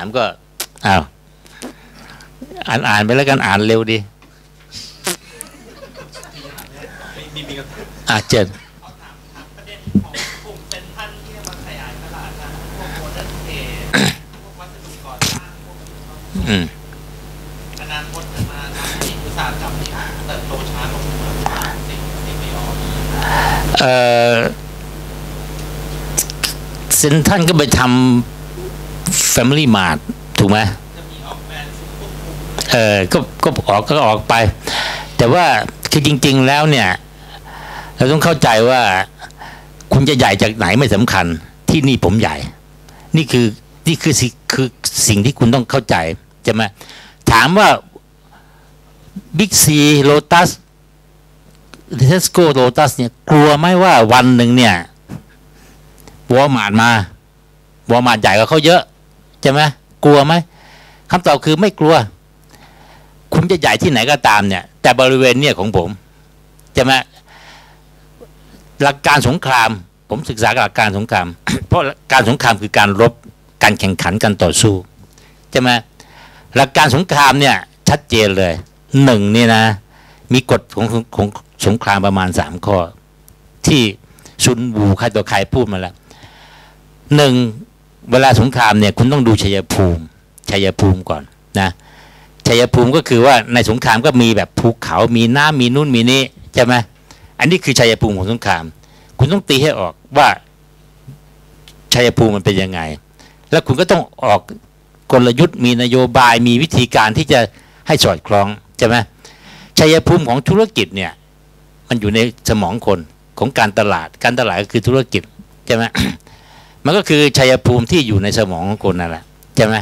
ามก็อ้าวอ่านอ่านไปแล้วกันอ่านเร็วดีอะเจนประเด็นของกลุ่มเซ็นทรัลที่มาขยายตลาดนเดิร์นเทรดพวกวัสดุก่อสร้างพวกอืมอนาคตจะมาทำให้อุตสาหกรรมนี้เออกเออเซนท่านก็ไปทำ Family Mart ถูกไหมเออก็ก็ออกก็ออกไป แต่ว่าคือจริง ๆแล้วเนี่ย เราต้องเข้าใจว่าคุณจะใหญ่จากไหนไม่สำคัญ ที่นี่ผมใหญ่ นี่คือนี่คือสิคือสิ่งที่คุณต้องเข้าใจใช่ไหมถามว่าบิ๊กซีโลตัสเทสโก้โลตัสเนี่ย กลัวไหมว่าวันหนึ่งเนี่ยวอมาร์มา วอมาร์ใหญ่กว่าเขาเยอะ ใช่ไหมกลัวไหมคำตอบคือไม่กลัว คุณจะใหญ่ที่ไหนก็ตามเนี่ย แต่บริเวณเนี่ยของผมใช่ไหมหลักการสงคราม ผมศึกษาหลักการสงคราม เพราะการสงครามคือการรบการแข่งขันการต่อสู้ใช่ไหมหลักการสงครามเนี่ย ชัดเจนเลยหนึ่งนี่นะ มีกฎของของของสงครามประมาณสามข้อ ที่ซุนวูใครตัวใครพูดมาแล้วหนึ่ง เวลาสงครามเนี่ยคุณต้องดูชัยภูมิชัยภูมิก่อนนะชัยภูมิก็คือว่าในสงครามก็มีแบบภูเขา มีน้ำมีนู่นมีนี่ใช่ไหมอันนี้คือชัยภูมิของสงคราม คุณต้องตีให้ออกว่าชัยภูมิมันเป็นยังไง แล้วคุณก็ต้องออกกลยุทธ์มีนโยบายมีวิธีการที่จะให้สอดคล้องใช่ไหมชัยภูมิของธุรกิจเนี่ยมันอยู่ในสมองคนของการตลาดการตลาดก็คือธุรกิจใช่ไหม มันก็คือชัยภูมิที่อยู่ในสมองของคนนั่นแหละใช่ไหม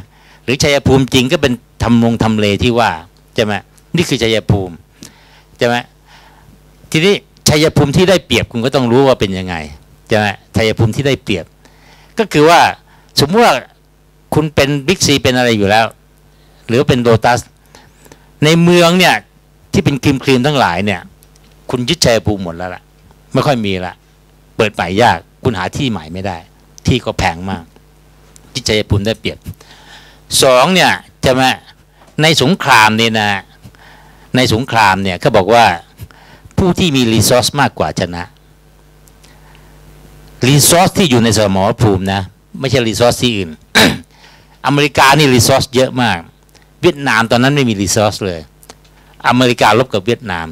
หรือชัยภูมิจริงก็เป็นทำลงทำเลที่ว่าใช่ไหมนี่คือชัยภูมิใช่ไหมทีนี้ชัยภูมิที่ได้เปรียบคุณก็ต้องรู้ว่าเป็นยังไงใช่ไหมชัยภูมิที่ได้เปรียบ ก็คือว่าสมมติว่าคุณเป็นบิ๊กซีเป็นอะไรอยู่แล้ว หรือเป็นโ o ตัส ในเมืองเนี่ยที่เป็นครีมครีมทั้งหลายเนี่ย คุณยึดชัยภูมิหมดแล้วล่ะ ไม่ค่อยมีละ เปิดใหม่ยาก คุณหาที่ใหม่ไม่ได้ ที่ก็แพงมากยึดชัยภูมิได้เปรียบสองเนี่ยจะมาในสงครามเนี่ยนะในสงครามเนี่ยเขาบอกว่าผู้ที่มีรีซอสมากกว่าชนะรีซอสที่อยู่ในสมรภูมินะ ไม่ใช่รีซอสที่อื่น อเมริกานี่รีซอสเยอะมาก เวียดนามตอนนั้นไม่มีรีซอสเลย อเมริกาลบกับเวียดนาม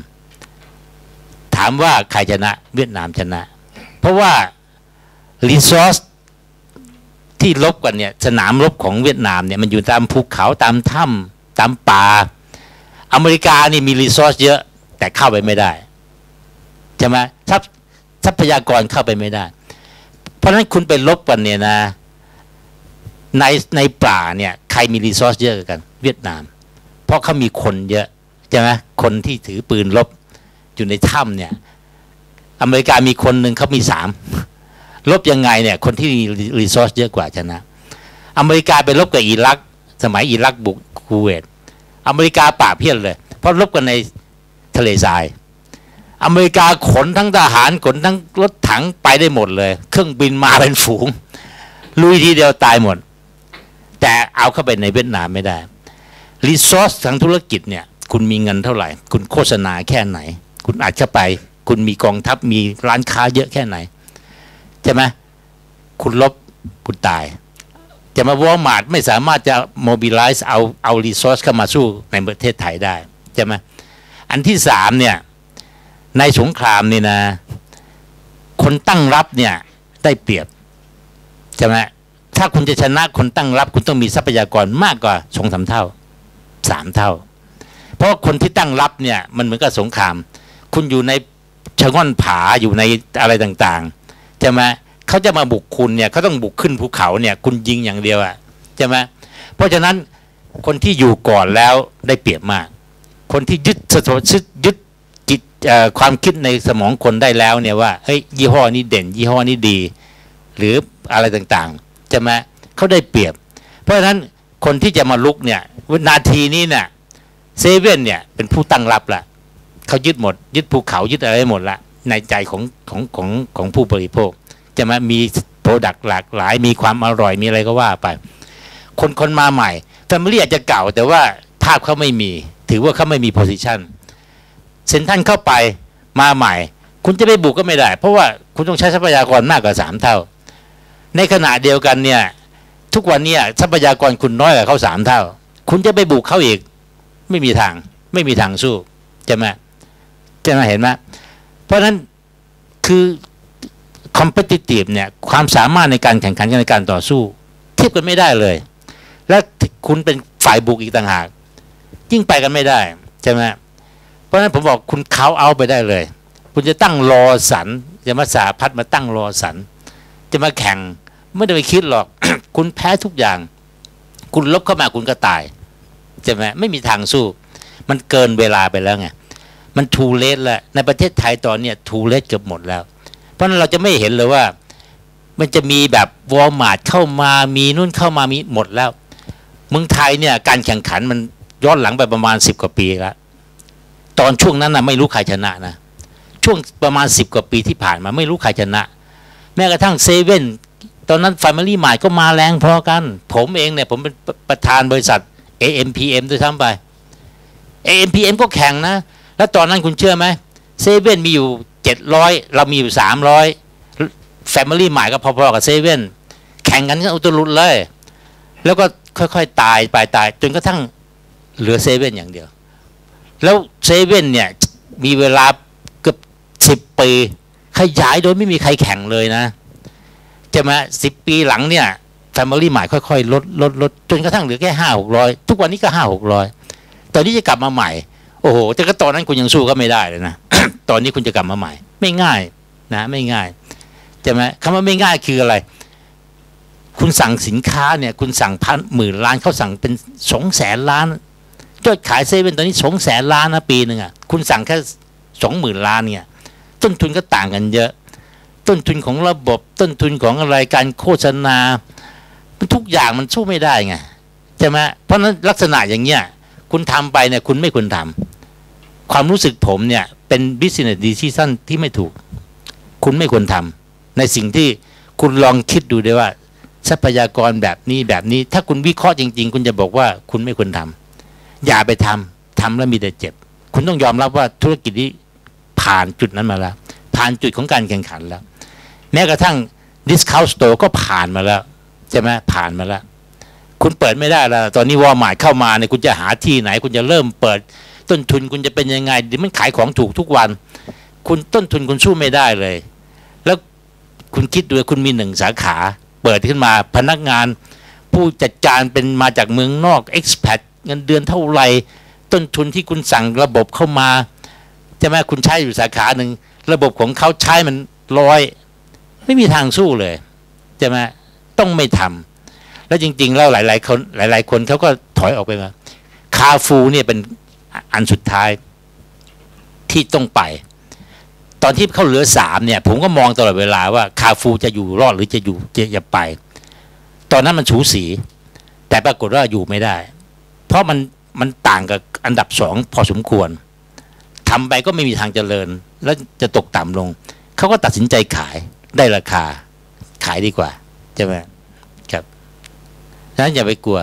ถามว่าใครชนะ เวียดนามชนะ เพราะว่ารีซอส ที่ลบกันเนี่ยสนามรบของเวียดนามเนี่ยมันอยู่ตามภูเขาตามถ้ำตามป่า อเมริกานี่มีรีซอสเยอะแต่เข้าไปไม่ได้ใช่ไหมทรัพทรัพยากรเข้าไปไม่ได้ เพราะฉะนั้นคุณไปลบกันเนี่ยนะในในป่าเนี่ยใครมีรีซอสเยอะกัน เวียดนาม เพราะเขามีคนเยอะใช่ไหมคนที่ถือปืนลบอยู่ในถ้ำเนี่ย อเมริกามีคนหนึ่งเขามีสาม ลบยังไงเนี่ยคนที่มีรีซอสเยอะกว่าชนะ อเมริกาไปลบกับอิรัก สมัยอิรักบุกคูเวตอเมริกาป่าบเพี้ยนเลย เพราะลบกันในทะเลทราย อเมริกาขนทั้งทหารขนทั้งรถถังไปได้หมดเลย เครื่องบินมาเป็นฝูง ลุยทีเดียวตายหมด แต่เอาเข้าไปในเวียดนามไม่ได้รีซอสทางธุรกิจเนี่ย คุณมีเงินเท่าไหร่ คุณโฆษณาแค่ไหน คุณอาจจะไป คุณมีกองทัพมีร้านค้าเยอะแค่ไหน ใช่ไหมคุณลบคุณตาย จะมาวอลมาร์ทไม่สามารถจะโมบิลไลซ์เอาเอารีซอสเข้ามาสู้ในประเทศไทยได้ใช่ไหมอันที่สามเนี่ย ในสงครามนี่นะ คนตั้งรับเนี่ยได้เปรียบใช่ไหมถ้าคุณจะชนะคนตั้งรับ คุณต้องมีทรัพยากรมากกว่าสองสามเท่าสามเท่า เพราะคนที่ตั้งรับเนี่ย มันเหมือนกับสงคราม คุณอยู่ในชะง่อนผาอยู่ในอะไรต่างๆใช่ไหม เขาจะมาบุกคุณเนี่ยเขาต้องบุกขึ้นภูเขาเนี่ย คุณยิงอย่างเดียวอะใช่ไหมเพราะฉะนั้นคนที่อยู่ก่อนแล้วได้เปรียบมาก คนที่ยึดสถยึดยึดจิตความคิดในสมองคนได้แล้วเนี่ยว่าเฮ้ยยี่ห้อนี้เด่น ยี่ห้อนี้ดี หรืออะไรต่างๆใช่ไหมเขาได้เปรียบ เพราะฉะนั้นคนที่จะมาลุกเนี่ยนาทีนี้เนี่ยเซเว่นเนี่ยเป็นผู้ตั้งรับละเขายึดหมด ยึดภูเขายึดอะไรหมดละในใจของของของของผู้บริโภค จะมามีโปรดักต์หลากหลาย มีความอร่อยมีอะไรก็ว่าไป คนคนมาใหม่แฟมิลี่อาจจะเก่า แต่ว่าภาพเขาไม่มี ถือว่าเขาไม่มีโพสิชันเซ็นทันเข้าไปมาใหม่ คุณจะไปบุกก็ไม่ได้ เพราะว่าคุณต้องใช้ทรัพยากรมากกว่าสามเท่า ในขณะเดียวกันเนี่ยทุกวันเนี่ยทรัพยากรคุณน้อยกว่าเขาสามเท่า คุณจะไปบุกเขาอีก ไม่มีทาง ไม่มีทางสู้ใช่ไหมใช่ไหมเห็นไหมเพราะฉะนั้นคือ competitive เนี่ยความสามารถในการแข่งขันกันในการต่อสู้ เทียบกันไม่ได้เลย และคุณเป็นฝ่ายบุกอีกต่างหาก ยิ่งไปกันไม่ได้ใช่ไหมเพราะฉะนั้นผมบอกคุณเขาเอาไปได้เลย คุณจะตั้งรอสันจะมาสาพัดมาตั้งรอสันจะมาแข่งไม่ได้ไปคิดหรอก คุณแพ้ทุกอย่าง คุณลบเข้ามาคุณก็ตายใช่ไหมไม่มีทางสู้ มันเกินเวลาไปแล้วไงมันทูเลสแล้วในประเทศไทยตอนเนี้ยทูเลสเกือบหมดแล้ว เพราะนั้นเราจะไม่เห็นเลยว่า มันจะมีแบบวอลมาร์ทเข้ามามีนู่นเข้ามามีหมดแล้ว เมืองไทยเนี่ยการแข่งขันมันย้อนหลังไปประมาณสิบกว่าปีแล้วตอนช่วงนั้นนะไม่รู้ใครชนะนะช่วงประมาณสิบกว่าปีที่ผ่านมาไม่รู้ใครชนะ แม้กระทั่งเซเว่นตอนนั้น Family m a r t ก็มาแรงพอกัน ผมเองเนี่ย ผมเป็นประธานบริษัท AMPM ด้วยซ้ำไป AMPM ก็แข่งนะ แล้วตอนนั้นคุณเชื่อไหมเซเว่นมีอยู่ เจ็ดร้อยเรามีอยู่สามร้อยแฟมิลี่ใหม่ก็พอๆกับเซเว่นแข่งกันก็อุตลุดเลย แล้วก็ค่อยๆ ตายไปตายจนกระทั่งเหลือเซเว่นอย่างเดียว แล้วเซเว่นเนี่ย มีเวลาเกือบสิบปี ขยายโดยไม่มีใครแข่งเลยนะใช่ไหมสิบปีหลังเนี่ยแฟมิลี่ใหม่ค่อยๆ ลดลดลดจนกระทั่งเหลือแค่ห้าหกร้อยทุกวันนี้ก็ห้าหกร้อยตอนนี้จะกลับมาใหม่ โอ้โหแต่ก็ตอนนั้นคุณยังสู้ก็ไม่ได้เลยนะ ตอนนี้คุณจะกลับมาใหม่ ไม่ง่ายนะ ไม่ง่ายใช่ไหมคำว่าไม่ง่ายคืออะไร คุณสั่งสินค้าเนี่ย คุณสั่งพันหมื่นล้านเขาสั่งเป็นสองแสนล้านยอดขายเซเว่นตอนนี้สองแสนล้านนะปีหนึ่งอะคุณสั่งแค่สองหมื่นล้านเนี่ย ต้นทุนก็ต่างกันเยอะ ต้นทุนของระบบต้นทุนของอะไรการโฆษณาทุกอย่างมันสู้ไม่ได้ไงใช่ไหมเพราะนั้นลักษณะอย่างเงี้ยคุณทำไปเนี่ยคุณไม่ควรทำ ความรู้สึกผมเนี่ย เป็น business decision ที่ไม่ถูก คุณไม่ควรทำในสิ่งที่คุณลองคิดดูด้วยว่า ทรัพยากรแบบนี้แบบนี้ ถ้าคุณวิเคราะห์จริง ๆ คุณจะบอกว่าคุณไม่ควรทำอย่าไปทำทำแล้วมีแต่เจ็บ คุณต้องยอมรับว่าธุรกิจนี้ผ่านจุดนั้นมาแล้ว ผ่านจุดของการแข่งขันแล้ว แม้กระทั่ง discount store ก็ผ่านมาแล้วใช่ไหมผ่านมาแล้ว คุณเปิดไม่ได้แล้ว ตอนนี้วอลมาร์ทเข้ามาเนี่ยคุณจะหาที่ไหน คุณจะเริ่มเปิด ต้นทุนคุณจะเป็นยังไงดีมันขายของถูกทุกวัน คุณต้นทุนคุณสู้ไม่ได้เลย แล้วคุณคิดดูคุณมีหนึ่งสาขา เปิดขึ้นมาพนักงานผู้จัดการเป็นมาจากเมืองนอก expat เงินเดือนเท่าไหร่ต้นทุนที่คุณสั่งระบบเข้ามาใช่ไหมคุณใช้อยู่สาขาหนึ่งระบบของเขาใช้มันร้อยไม่มีทางสู้เลยใช่ไหมต้องไม่ทำแล้วจริง ๆ แล้วหลาย ๆ คนหลาย ๆ คนเขาก็ถอยออกไปมา คาฟูเนี่ยเป็น อันสุดท้ายที่ต้องไป ตอนที่เขาเหลือสามเนี่ย ผมก็มองตลอดเวลาว่าคาฟูจะอยู่รอดหรือจะอยู่จะจะไป ตอนนั้นมันสูสี แต่ปรากฏว่าอยู่ไม่ได้ เพราะมันมันต่างกับอันดับสองพอสมควรทำไปก็ไม่มีทางเจริญ แล้วจะตกต่ำลง เขาก็ตัดสินใจขายได้ราคา ขายดีกว่าใช่ไหมครับฉะนั้นอย่าไปกลัว